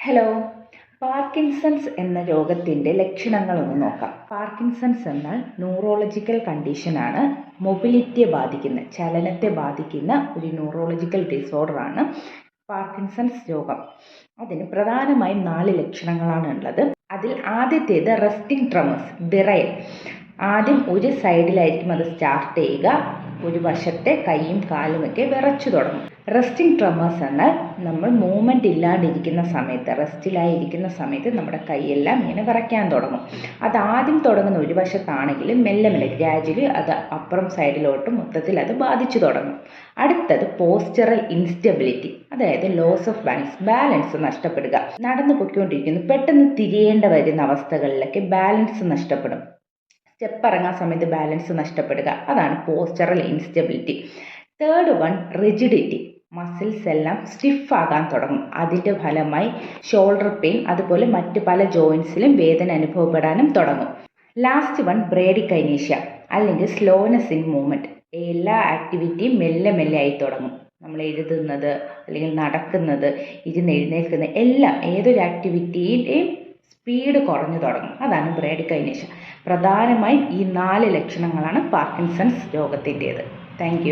Hello Parkinson's എന്ന രോഗത്തിന്റെ ലക്ഷണങ്ങളൊന്ന് നോക്കാം. പാർക്കിൻസൺസ് എന്നാൽ ന്യൂറോളജിക്കൽ കണ്ടീഷനാണ് മൊബിലിറ്റിയെ ബാധിക്കുന്ന ചലനത്തെ ബാധിക്കുന്ന ഒരു ന്യൂറോളജിക്കൽ ഡിസോർഡറാണ് പാർക്കിൻസൺസ് രോഗം. അതിന് പ്രധാനമായും നാല് ലക്ഷണങ്ങളാണ് ഉള്ളത്. അതിൽ ആദ്യത്തേത് റെസ്റ്റിംഗ് ട്രമസ് വിറയൽ. ആദ്യം ഒരു സൈഡിലായിരിക്കും അത് സ്റ്റാർട്ട് ചെയ്യുക. ഒരു വശത്തെ കൈയും കാലുമൊക്കെ വിറച്ചു തുടങ്ങും. റെസ്റ്റിംഗ് ട്രമേഴ്സ് എന്നാൽ നമ്മൾ മൂവ്മെന്റ് ഇല്ലാണ്ടിരിക്കുന്ന സമയത്ത് റെസ്റ്റിലായിരിക്കുന്ന സമയത്ത് നമ്മുടെ കൈയെല്ലാം ഇങ്ങനെ വിറയ്ക്കാൻ തുടങ്ങും. അത് ആദ്യം തുടങ്ങുന്ന ഒരു വശത്താണെങ്കിൽ മെല്ലെ മെല്ലെ ഗ്രാജുവലി അത് അപ്പുറം സൈഡിലോട്ട് മൊത്തത്തിൽ അത് ബാധിച്ചു തുടങ്ങും. അടുത്തത് പോസ്റ്ററൽ ഇൻസ്റ്റബിലിറ്റി അതായത് ലോസ് ഓഫ് ബാലൻസ് ബാലൻസ് നഷ്ടപ്പെടുക. നടന്നു പൊയ്ക്കൊണ്ടിരിക്കുന്നു പെട്ടെന്ന് തിരിയേണ്ട വരുന്ന അവസ്ഥകളിലൊക്കെ ബാലൻസ് നഷ്ടപ്പെടും. സ്റ്റെപ്പ് ഇറങ്ങാൻ സമയത്ത് ബാലൻസ് നഷ്ടപ്പെടുക. അതാണ് postural instability. Third one rigidity muscles എല്ലാം സ്റ്റിഫ് ആകാൻ തുടങ്ങും. അതിന്റെ ഫലമായി ഷോൾഡർ പെയിൻ അതുപോലെ മറ്റ് പല ജോയിൻസിലും വേദന അനുഭവപ്പെടാനും തുടങ്ങും. ലാസ്റ്റ് വൺ ബ്രേഡിക്കൈനീഷ്യ അല്ലെങ്കിൽ സ്ലോനെസ് ഇൻ മൂവ്മെന്റ് എല്ലാ ആക്ടിവിറ്റിയും മെല്ലെ മെല്ലെ ആയി തുടങ്ങും. നമ്മൾ എഴുതുന്നത് അല്ലെങ്കിൽ നടക്കുന്നത് ഇരുന്ന് എഴുന്നേൽക്കുന്നത് എല്ലാം ഏതൊരു ആക്ടിവിറ്റിയുടെയും സ്പീഡ് കുറഞ്ഞു തുടങ്ങും. അതാണ് ബ്രേഡിക്കൈനേഷ്യ പ്രധാനമായും ഈ നാല് ലക്ഷണങ്ങളാണ് പാർക്കിൻസൺസ് രോഗത്തിന്റെത്. താങ്ക്